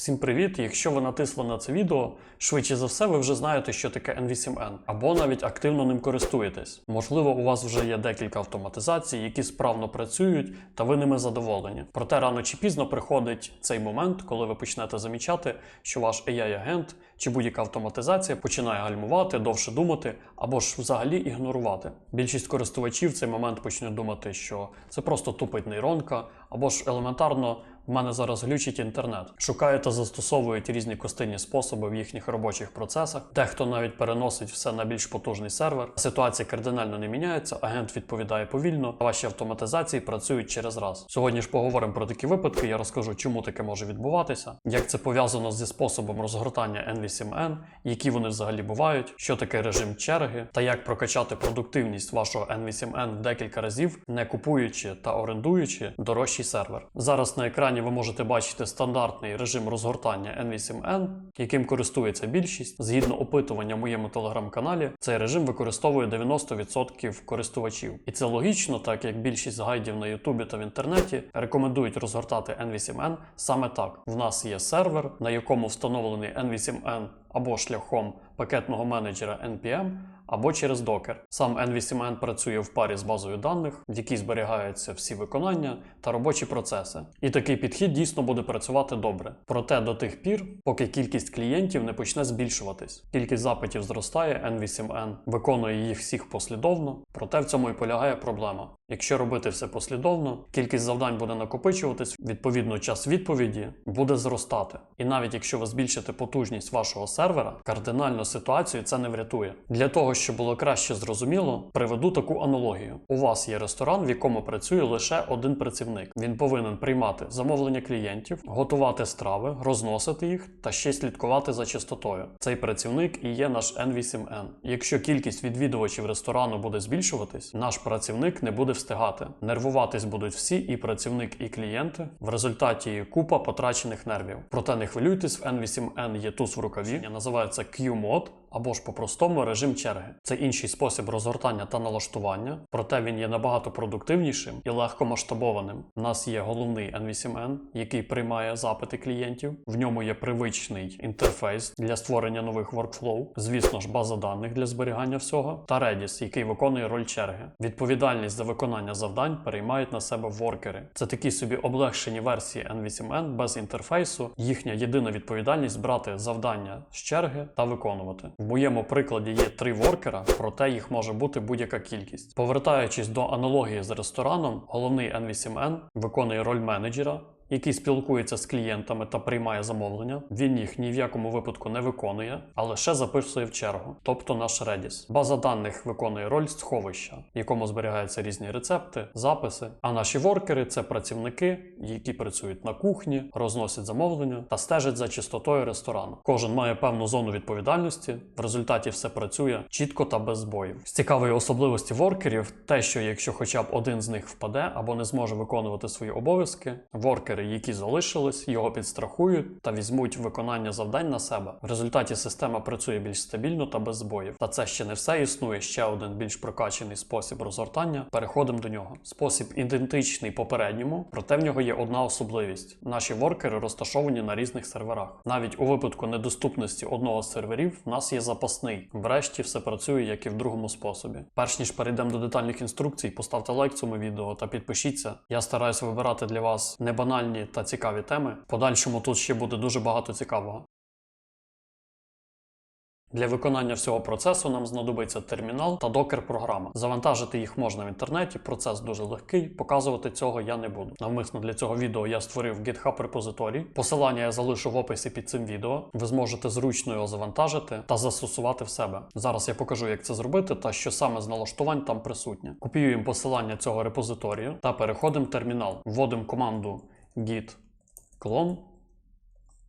Всім привіт! Якщо ви натисли на це відео, швидше за все ви вже знаєте, що таке N8N, або навіть активно ним користуєтесь. Можливо, у вас вже є декілька автоматизацій, які справно працюють, та ви ними задоволені. Проте рано чи пізно приходить цей момент, коли ви почнете замічати, що ваш AI-агент чи будь-яка автоматизація починає гальмувати, довше думати або ж взагалі ігнорувати. Більшість користувачів в цей момент почнуть думати, що це просто тупить нейронка, або ж елементарно в мене зараз глючить інтернет. Шукають та застосовують різні костинні способи в їхніх робочих процесах. Дехто навіть переносить все на більш потужний сервер. Ситуація кардинально не міняється, агент відповідає повільно, а ваші автоматизації працюють через раз. Сьогодні ж поговоримо про такі випадки. Я розкажу, чому таке може відбуватися, як це пов'язано зі способом розгортання N8N, які вони взагалі бувають, що таке режим черги, та як прокачати продуктивність вашого N8N в декілька разів, не купуючи та орендуючи дорожчий сервер. Зараз на екрані ви можете бачити стандартний режим розгортання N8N, яким користується більшість. Згідно опитування в моєму телеграм-каналі, цей режим використовує 90% користувачів. І це логічно, так як більшість гайдів на Ютубі та в інтернеті рекомендують розгортати N8N саме так. В нас є сервер, на якому встановлений N8N або шляхом пакетного менеджера NPM, або через Docker. Сам N8N працює в парі з базою даних, в якій зберігаються всі виконання та робочі процеси. І такий підхід дійсно буде працювати добре. Проте до тих пір, поки кількість клієнтів не почне збільшуватись. Кількість запитів зростає, N8N виконує їх всіх послідовно, проте в цьому і полягає проблема. Якщо робити все послідовно, кількість завдань буде накопичуватись, відповідно, час відповіді буде зростати. І навіть якщо ви збільшите потужність вашого сервера, кардинально ситуацію це не врятує. Для того, щоб було краще зрозуміло, приведу таку аналогію. У вас є ресторан, в якому працює лише один працівник. Він повинен приймати замовлення клієнтів, готувати страви, розносити їх та ще слідкувати за чистотою. Цей працівник і є наш N8N. Якщо кількість відвідувачів ресторану буде збільшуватись, наш працівник не буде встигати. Нервуватись будуть всі, і працівник, і клієнти. В результаті купа потрачених нервів. Проте не хвилюйтесь, в N8N є туз в рукаві, називається Q-мод або ж по-простому режим черги. Це інший спосіб розгортання та налаштування, проте він є набагато продуктивнішим і легко масштабованим. У нас є головний N8N, який приймає запити клієнтів. В ньому є привичний інтерфейс для створення нових workflow, звісно ж, база даних для зберігання всього, та Redis, який виконує роль черги. Відповідальність за виконання завдань переймають на себе воркери. Це такі собі облегшені версії N8N без інтерфейсу. Їхня єдина відповідальність брати завдання з черги та виконувати. В моєму прикладі є три воркера, проте їх може бути будь-яка кількість. Повертаючись до аналогії з рестораном, головний N8N виконує роль менеджера. Який спілкується з клієнтами та приймає замовлення, він їх ні в якому випадку не виконує, а лише записує в чергу, тобто наш Redis. База даних виконує роль сховища, в якому зберігаються різні рецепти, записи. А наші воркери це працівники, які працюють на кухні, розносять замовлення та стежать за чистотою ресторану. Кожен має певну зону відповідальності. В результаті все працює чітко та без збоїв. З цікавої особливості воркерів, те, що якщо хоча б один з них впаде або не зможе виконувати свої обов'язки, воркери, які залишились, його підстрахують та візьмуть виконання завдань на себе. В результаті система працює більш стабільно та без збоїв. Та це ще не все існує ще один більш прокачений спосіб розгортання. Переходимо до нього. Спосіб ідентичний попередньому, проте в нього є одна особливість: наші воркери розташовані на різних серверах. Навіть у випадку недоступності одного з серверів в нас є запасний. Врешті все працює як і в другому способі. Перш ніж перейдемо до детальних інструкцій, поставте лайк цьому відео та підпишіться. Я стараюся вибирати для вас не банальні та цікаві теми. Подальшому тут ще буде дуже багато цікавого. Для виконання всього процесу нам знадобиться термінал та докер-програма. Завантажити їх можна в інтернеті, процес дуже легкий, показувати цього я не буду. Навмисно для цього відео я створив GitHub репозиторій. Посилання я залишу в описі під цим відео. Ви зможете зручно його завантажити та застосувати в себе. Зараз я покажу, як це зробити та що саме з налаштувань там присутнє. Копіюємо посилання цього репозиторію та переходимо в термінал. Вводимо команду git clone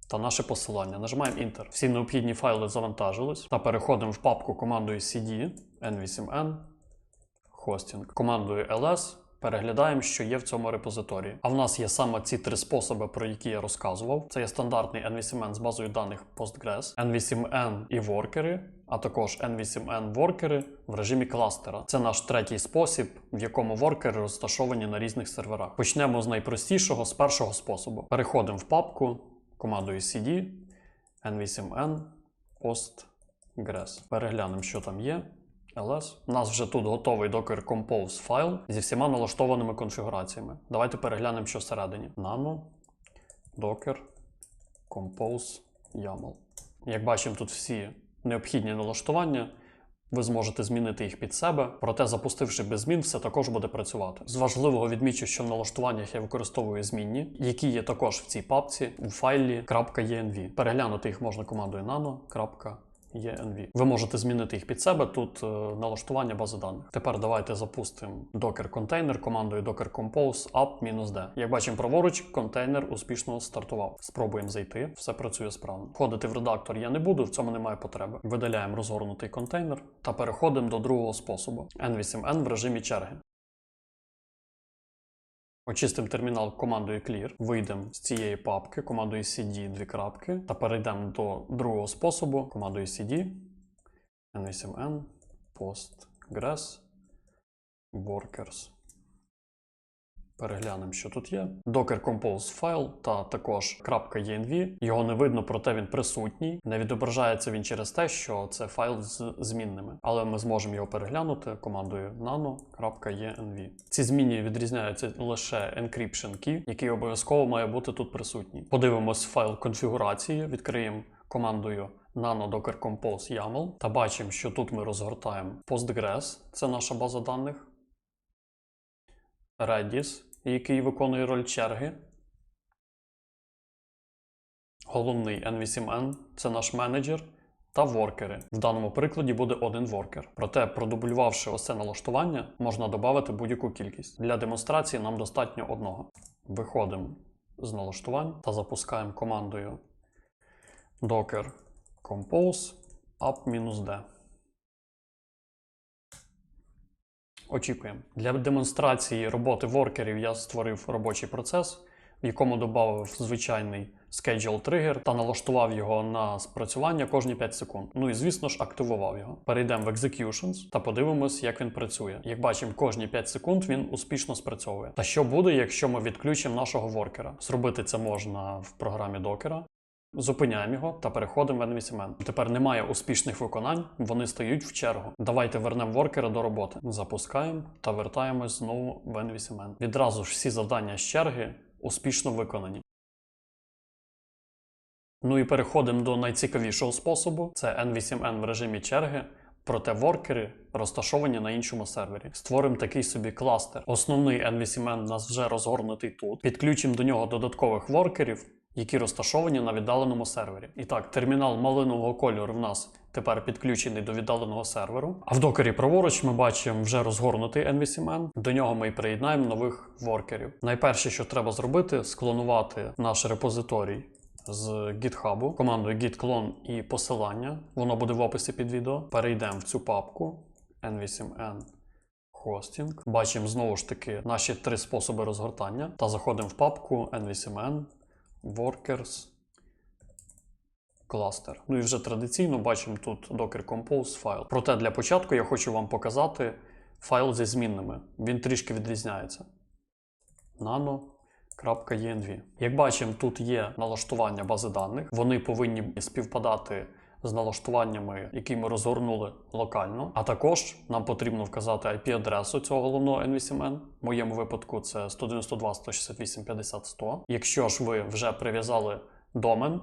та наше посилання. Нажимаємо Enter. Всі необхідні файли завантажились та переходимо в папку командою cd n8n hosting. Командою ls переглядаємо, що є в цьому репозиторії. А в нас є саме ці три способи, про які я розказував. Це є стандартний N8N з базою даних Postgres, N8N і воркери, а також N8N воркери в режимі кластера. Це наш третій спосіб, в якому воркери розташовані на різних серверах. Почнемо з найпростішого, з першого способу. Переходимо в папку. командою cd n8n postgres. Переглянемо, що там є. ls. У нас вже тут готовий Docker Compose файл зі всіма налаштованими конфігураціями. Давайте переглянемо, що всередині. Nano, Docker, Compose, YAML. Як бачимо, тут всі необхідні налаштування. Ви зможете змінити їх під себе, проте запустивши без змін, все також буде працювати. З важливого відмічу, що в налаштуваннях я використовую змінні, які є також в цій папці у файлі .env. Переглянути їх можна командою nano.env. Ви можете змінити їх під себе. Тут е, налаштування бази даних. Тепер давайте запустимо Docker контейнер командою docker compose up-d. Як бачимо праворуч, контейнер успішно стартував. Спробуємо зайти, все працює справно. Входити в редактор я не буду, в цьому немає потреби. Видаляємо розгорнутий контейнер та переходимо до другого способу N8N в режимі черги. Очистимо термінал командою clear, вийдемо з цієї папки командою cd дві крапки та перейдемо до другого способу командою cd n8n postgres workers. Переглянемо, що тут є. Docker Compose файл та також .env. Його не видно, проте він присутній. Не відображається він через те, що це файл з змінними. Але ми зможемо його переглянути командою nano.env. Ці змінні відрізняються лише encryption key, який обов'язково має бути тут присутній. Подивимось файл конфігурації, відкриємо командою nano docker compose YAML та бачимо, що тут ми розгортаємо Postgres, це наша база даних. Redis, який виконує роль черги. Головний N8N це наш менеджер та воркери. В даному прикладі буде один воркер. Проте, продублювавши ось це налаштування, можна додати будь-яку кількість. Для демонстрації нам достатньо одного. Виходимо з налаштувань та запускаємо командою docker compose up-d. Очікуємо. Для демонстрації роботи воркерів я створив робочий процес, в якому додав звичайний schedule trigger та налаштував його на спрацювання кожні 5 секунд. Ну і звісно ж активував його. Перейдемо в Executions та подивимось, як він працює. Як бачимо, кожні 5 секунд він успішно спрацьовує. Та що буде, якщо ми відключимо нашого воркера? Зробити це можна в програмі Docker. Зупиняємо його та переходимо в N8N. Тепер немає успішних виконань, вони стають в чергу. Давайте вернемо воркера до роботи. Запускаємо та вертаємось знову в N8N. Відразу ж всі завдання з черги успішно виконані. Ну і переходимо до найцікавішого способу: це N8N в режимі черги. Проте воркери розташовані на іншому сервері. Створимо такий собі кластер. Основний N8N у нас вже розгорнутий тут. Підключимо до нього додаткових воркерів, які розташовані на віддаленому сервері. І так, термінал малинового кольору в нас тепер підключений до віддаленого серверу. А в докері праворуч ми бачимо вже розгорнутий N8N. До нього ми і приєднаємо нових воркерів. Найперше, що треба зробити, склонувати наш репозиторій з GitHub командою git clone і посилання. Воно буде в описі під відео. Перейдемо в цю папку N8N Hosting. Бачимо знову ж таки наші три способи розгортання. Та заходимо в папку N8N Workers кластер. Ну і вже традиційно бачимо тут Docker Compose файл. Проте для початку я хочу вам показати файл зі змінними. Він трішки відрізняється. Nano.env. Як бачимо, тут є налаштування бази даних. Вони повинні співпадати з налаштуваннями, які ми розгорнули локально. А також нам потрібно вказати IP-адресу цього головного N8N. В моєму випадку це 192.168.50.100. Якщо ж ви вже прив'язали домен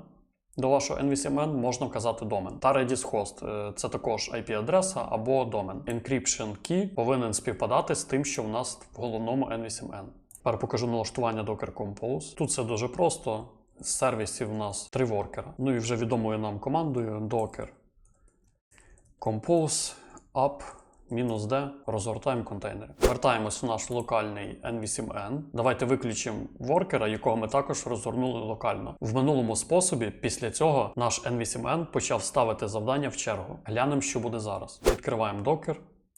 до вашого N8N, можна вказати домен. Та Redis Host е, це також IP-адреса або домен. Encryption key повинен співпадати з тим, що в нас в головному N8N. Тепер покажу налаштування Docker Compose. Тут все дуже просто. З сервісів у нас три воркера. Ну і вже відомою нам командою Docker Compose up -d розгортаємо контейнери. Вертаємось в наш локальний N8N. Давайте виключимо воркера, якого ми також розгорнули локально. В минулому способі, після цього, наш N8N почав ставити завдання в чергу. Глянемо, що буде зараз. Відкриваємо Docker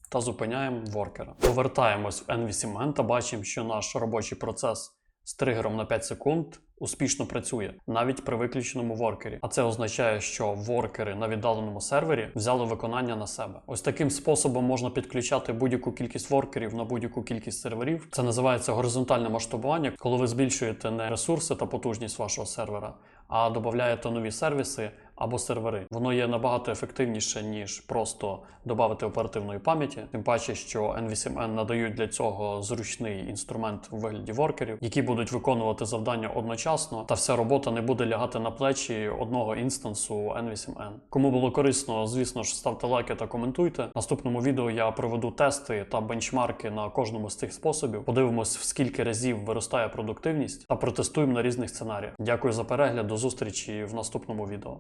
та зупиняємо воркера. Повертаємось в N8N та бачимо, що наш робочий процес з тригером на 5 секунд успішно працює навіть при виключеному воркері. А це означає, що воркери на віддаленому сервері взяли виконання на себе. Ось таким способом можна підключати будь-яку кількість воркерів на будь-яку кількість серверів. Це називається горизонтальне масштабування, коли ви збільшуєте не ресурси та потужність вашого сервера, а додаєте нові сервіси або сервери. Воно є набагато ефективніше, ніж просто додати оперативної пам'яті. Тим паче, що N8N надають для цього зручний інструмент у вигляді воркерів, які будуть виконувати завдання одночасно, та вся робота не буде лягати на плечі одного інстансу N8N. Кому було корисно, звісно ж, ставте лайки та коментуйте. В наступному відео я проведу тести та бенчмарки на кожному з цих способів. Подивимось, в скільки разів виростає продуктивність та протестуємо на різних сценаріях. Дякую за перегляд. До зустрічі в наступному відео.